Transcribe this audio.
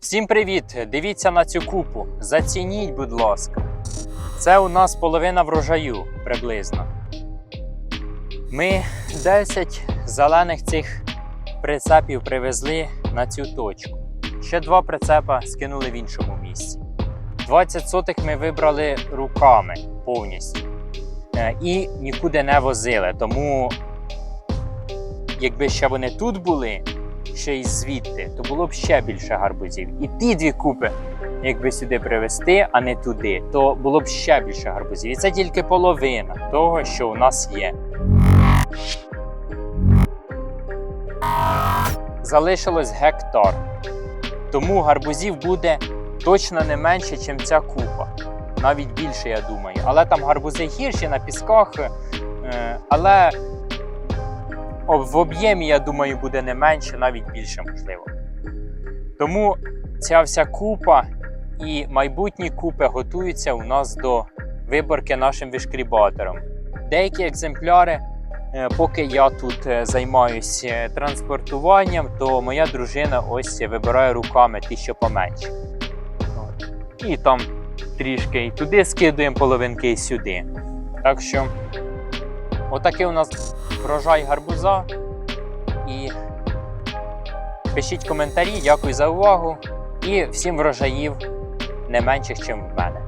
Всім привіт! Дивіться на цю купу. Зацініть, будь ласка. Це у нас половина врожаю приблизно. Ми 10 зелених цих прицепів привезли на цю точку. Ще два прицепа скинули в іншому місці. 20 сотих ми вибрали руками повністю. Е, І нікуди не возили. Тому, якби ще вони тут були, ще й звідти, то було б ще більше гарбузів. І ті дві купи, якби сюди привезти, а не туди, то було б ще більше гарбузів. І це тільки половина того, що у нас є. Залишилось гектар. Тому гарбузів буде точно не менше, ніж ця купа. Навіть більше, я думаю. Але там гарбузи гірші на пісках. е, Але в об'ємі, я думаю, буде не менше, навіть більше можливо. Тому ця вся купа і майбутні купи готуються у нас до виборки нашим вишкрібатором. Деякі екземпляри, е, поки я тут е, займаюся транспортуванням, то моя дружина ось вибирає руками ті, що поменше. І там трішки і туди скидуємо половинки і сюди. Так що, отакий у нас врожай гарбуза. І пишіть коментарі, дякую за увагу. І всім врожаїв не менших, ніж в мене.